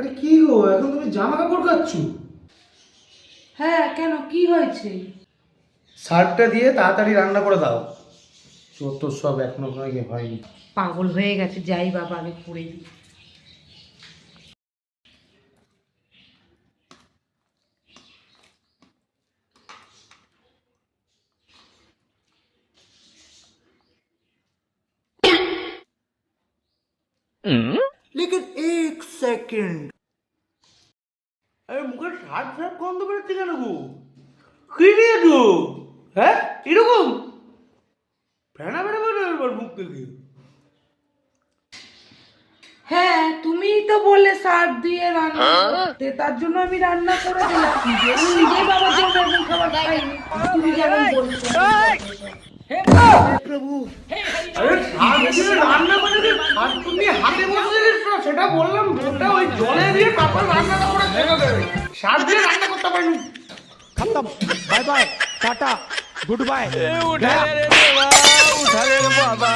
আরে কি গো এখন তুমি জামা কাপড় কাচ্ছ হ্যাঁ কেন? কি হয়েছে? শার্টটা দিয়ে তাড়াতাড়ি রান্না করে দাও। যত সব এখনও তোমাকে হয়নি। পাগল হয়ে গেছে যাই বাবা আমি পড়ে দিই। লেকিন এক সেকেন্ড আরে মুখের সাত সাত গন্ধ বেরোচ্ছে কেন গো কি নিয়ে গো হ্যাঁ এরকম ফেনা ফেনা বেরো এবার মুখ থেকে হ্যাঁ তুমিই তো বললে সার দিয়ে রান্না করতে তার জন্য আমি রান্না করে দিলাম নিজেই বাবা জন্য খাবার খাইনি তুমি যেমন বলছো। প্রভু। রান্না করে তুমি হাতে বসে বললাম বোনটা ওই জলে দিয়ে তারপর রান্নাটা করে দেবে। রান্না করতে খতম। Bye bye tata goodbye. উঠা রে বাবা উঠা রে বাবা।